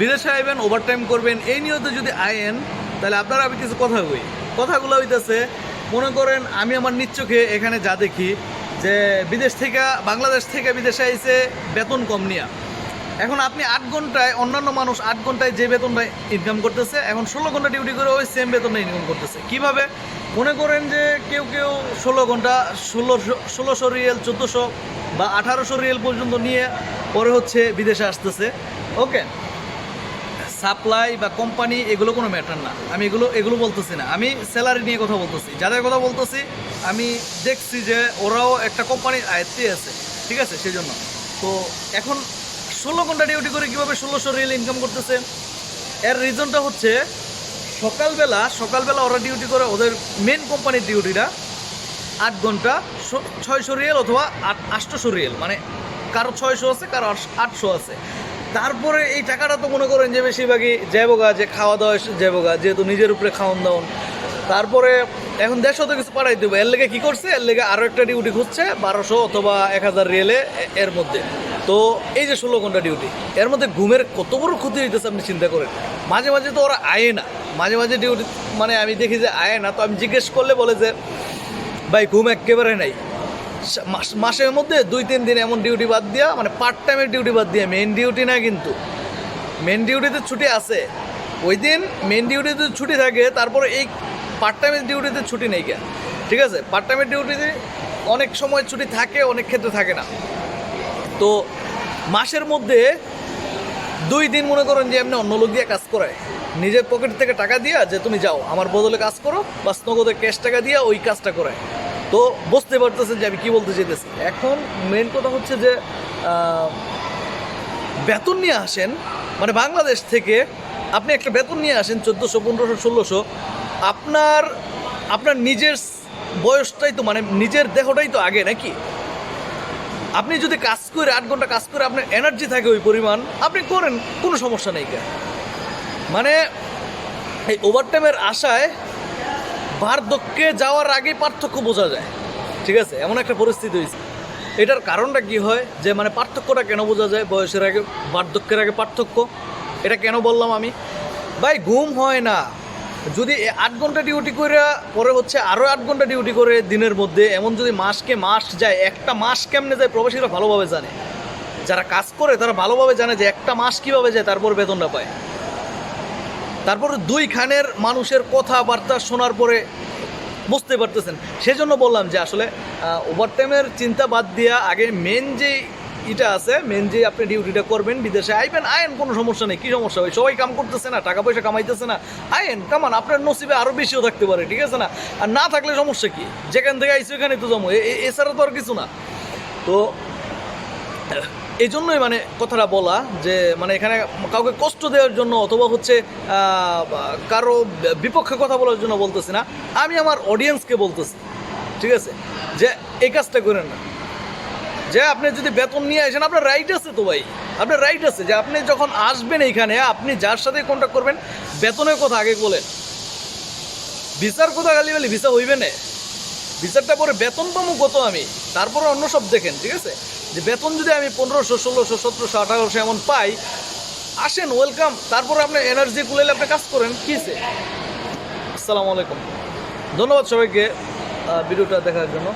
বিদেশে আইবেন ওভারটাইম করবেন, এই নিয়তে যদি আয়েন তাহলে আপনারা আমি কিছু কথা কই। কথাগুলো হইতেছে, মনে করেন আমি আমার নিচ্চোখে এখানে যা দেখি, যে বিদেশ থেকে, বাংলাদেশ থেকে বিদেশে আইসে বেতন কম নিয়া। এখন আপনি আট ঘন্টায়, অন্যান্য মানুষ আট ঘন্টায় যে বেতনটা ইনকাম করতেছে, এখন ষোলো ঘণ্টা ডিউটি করে ওই সেম বেতনটা ইনকাম করতেছে। কীভাবে? মনে করেন যে কেউ কেউ ষোলো ঘণ্টা ষোলোশো ষোলোশো রিয়েল চোদ্দোশো বা আঠারোশো রিয়েল পর্যন্ত নিয়ে পরে হচ্ছে বিদেশে আসতেছে। ওকে সাপ্লাই বা কোম্পানি, এগুলো কোনো ম্যাটার না। আমি এগুলো এগুলো বলতেছি না। আমি স্যালারি নিয়ে কথা বলতেছি। যাদের কথা বলতেছি, আমি দেখছি যে ওরাও একটা কোম্পানির আয়ত্তে আছে। ঠিক আছে? সেই জন্য তো এখন ষোলো ঘণ্টা ডিউটি করে কীভাবে ষোলোশো রিয়েল ইনকাম করতেছে? এর রিজনটা হচ্ছে, সকালবেলা সকালবেলা ওরা ডিউটি করে ওদের মেন কোম্পানির ডিউটিটা আট ঘণ্টা ছয়শো রিয়েল অথবা আট, আটশোশো রিয়েল মানে কারও ছয়শো আছে, কারও আটশ- আটশো আছে। তারপরে এই টাকাটা তো মনে করেন যে বেশিরভাগই যাবগা যে খাওয়া দাওয়া যাবগা যেহেতু নিজের উপরে খাওয়ান দাওয়ান। তারপরে এখন দেড়শো তো কিছু পাঠাই দেবো। এর লেগে কী করছে? এর লেগে আরও একটা ডিউটি খুঁজছে, বারোশো অথবা এক হাজার রিয়েলে এর মধ্যে। তো এই যে ষোলো ঘণ্টা ডিউটি এর মধ্যে ঘুমের কত বড় ক্ষতি হইতেছে আপনি চিন্তা করেন। মাঝে মাঝে তো ওরা আয়ে না। মাঝে মাঝে ডিউটি মানে আমি দেখি যে আয়ে না, তো আমি জিজ্ঞেস করলে বলে যে, ভাই, ঘুম একেবারে নাই। মাসের মধ্যে দুই, তিন দিন এমন ডিউটি বাদ দিয়া মানে পার্ট টাইমের ডিউটি বাদ দিয়া মেন ডিউটি না কিন্তু। মেন ডিউটিতে ছুটি আছে। ওই দিন মেন ডিউটিতে ছুটি থাকে, তারপরে এই পার্ট টাইমের ডিউটিতে ছুটি নেই কেন? ঠিক আছে? পার্ট টাইমের ডিউটিতে অনেক সময় ছুটি থাকে, অনেক ক্ষেত্রে থাকে না। তো মাসের মধ্যে দুই দিন মনে করেন যে এমনি অন্য লোক দিয়ে কাজ করায়। নিজের পকেট থেকে টাকা দিয়া যে তুমি যাও, আমার বদলে কাজ করো বা নগদে ক্যাশ টাকা দিয়া ওই কাজটা করায়। তো বুঝতে পারতেছেন যে আমি কি বলতে চাইতেছি। এখন মেন কথা হচ্ছে যে বেতন নিয়ে আসেন মানে বাংলাদেশ থেকে আপনি একটা বেতন নিয়ে আসেন চোদ্দোশো, পনেরোশো, ষোলোশো, আপনার আপনার নিজের বয়সটাই তো মানে নিজের দেহটাই তো আগে, নাকি? আপনি যদি কাজ করে আট ঘণ্টা কাজ করে আপনার এনার্জি থাকে ওই পরিমাণ, আপনি করেন, কোনো সমস্যা নেই কেন? মানে এই ওভারটাইমের আশায় বার্ধক্যে যাওয়ার আগে পার্থক্য বোঝা যায়। ঠিক আছে? এমন একটা পরিস্থিতি হয়েছে। এটার কারণটা কি হয়? যে মানে পার্থক্যটা কেন বোঝা যায়? বয়সের আগে, বার্ধক্যের আগে পার্থক্য। এটা কেন বললাম আমি? ভাই, ঘুম হয় না। যদি আট ঘণ্টা ডিউটি করে পরে হচ্ছে আরও আট ঘণ্টা ডিউটি করে দিনের মধ্যে, এমন যদি মাসকে মাস যায়, একটা মাস কেমনে যায় প্রবাসীরা ভালোভাবে জানে। যারা কাজ করে তারা ভালোভাবে জানে যে একটা মাস কীভাবে যায়, তারপর বেতনটা পায়। তারপরে দুই খানের মানুষের কথাবার্তা শোনার পরে বুঝতে পারতেছেন। সেজন্য বললাম যে আসলে ওভারটাইমের চিন্তা বাদ দিয়া আগে মেন যে এটা আছে মেন যে আপনি ডিউটিটা করবেন, বিদেশে আইবেন, আয়েন কোনো সমস্যা নেই, কী সমস্যা? হয় সবাই কাম করতেছে না টাকা পয়সা কামাইতেছে না। আয়েন কামান আপনার নসিবে আরও বেশিও থাকতে পারে, ঠিক আছে না? আর না থাকলে সমস্যা কী? যেখান থেকে আইসি ওখানে তো জমো। এছাড়া তো আর কিছু না। তো এই জন্যই মানে কথাটা বলা যে মানে এখানে কাউকে কষ্ট দেওয়ার জন্য অথবা হচ্ছে কারও বিপক্ষে কথা বলার জন্য বলতেছি না। আমি আমার অডিয়েন্সকে বলতেছি, ঠিক আছে? যে, এই কাজটা করেন না। যে, আপনি যদি বেতন নিয়ে আসেন, আপনার রাইট আছে তো ভাই। আপনার রাইট আছে যে, আপনি যখন আসবেন এইখানে, আপনি যার সাথে কন্ট্যাক্ট করবেন, বেতনের কথা আগে বলেন। ভিসার কথা খালি বলি ভিসা হইবে না। বিচারটা পরে বেতন পাবো কত আমি? তারপরে অন্য সব দেখেন, ঠিক আছে? যে বেতন যদি আমি পনেরোশো, ষোলোশো, সতেরোশো, আঠারোশো এমন পাই, আসেন ওয়েলকাম তারপরে আপনার এনার্জি কুলাইলে আপনি কাজ করেন। কিসে আসসালামু আলাইকুম। ধন্যবাদ সবাইকে ভিডিওটা দেখার জন্য।